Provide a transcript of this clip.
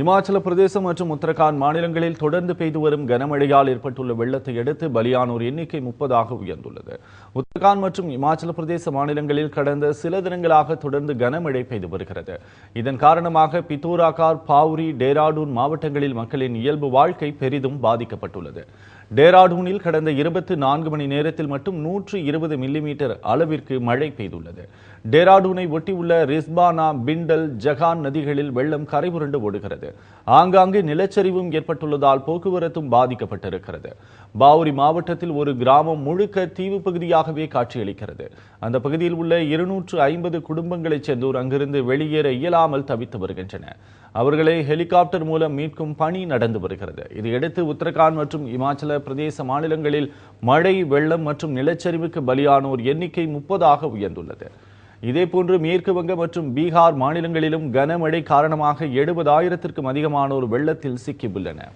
இமாச்சல பிரதேசம் மற்றும் உத்தரகாண்ட் மாநிலங்களில் தொடர்ந்து பெய்து வரும் கனமழையால் ஏற்பட்டுள்ள வெள்ளத்தை அடுத்து பலியானோர் எண்ணிக்கை முப்பதாக உயர்ந்துள்ளது. உத்தரகாண்ட் மற்றும் இமாச்சல பிரதேச மாநிலங்களில் கடந்த சில தினங்களாக தொடர்ந்து கனமழை பெய்து வருகிறது. இதன் காரணமாக பித்தூராகார் பாவுரி டேராடூன் மாவட்டங்களில் மக்களின் இயல்பு வாழ்க்கை பெரிதும் பாதிக்கப்பட்டுள்ளது. டேராடூனில் கடந்த இருபத்தி நான்கு மணி நேரத்தில் மட்டும் நூற்று இருபது மில்லிமீட்டர் அளவிற்கு மழை பெய்துள்ளது. டேராடூனை ஒட்டியுள்ள ரிஸ்பானா பிண்டல் ஜகான் நதிகளில் வெள்ளம் கரைபுரண்டு ஓடுகிறது. ஆங்காங்கே நிலச்சரிவும் ஏற்பட்டுள்ளதால் போக்குவரத்தும் பாதிக்கப்பட்டிருக்கிறது. பாவுரி மாவட்டத்தில் ஒரு கிராமம் முழுக்க தீவு பகுதியாகவே காட்சியளிக்கிறது. அந்த பகுதியில் உள்ள இருநூற்று ஐம்பது குடும்பங்களைச் சேர்ந்தோர் அங்கிருந்து வெளியேற இயலாமல் தவித்து வருகின்றன அவர்களை ஹெலிகாப்டர் மூலம் மீட்கும் பணி நடந்து வருகிறது. இதையடுத்து உத்தரகாண்ட் மற்றும் இமாச்சல பிரதேச மாநிலங்களில் மழை வெள்ளம் மற்றும் நிலச்சரிவுக்கு பலியானோர் எண்ணிக்கை முப்பதாக உயர்ந்துள்ளது. இதேபோன்று மேற்கு வங்க மற்றும் பீகார் மாநிலங்களிலும் கனமழை காரணமாக எழுபதாயிரத்திற்கும் அதிகமானோர் வெள்ளத்தில் சிக்கியுள்ளனர்.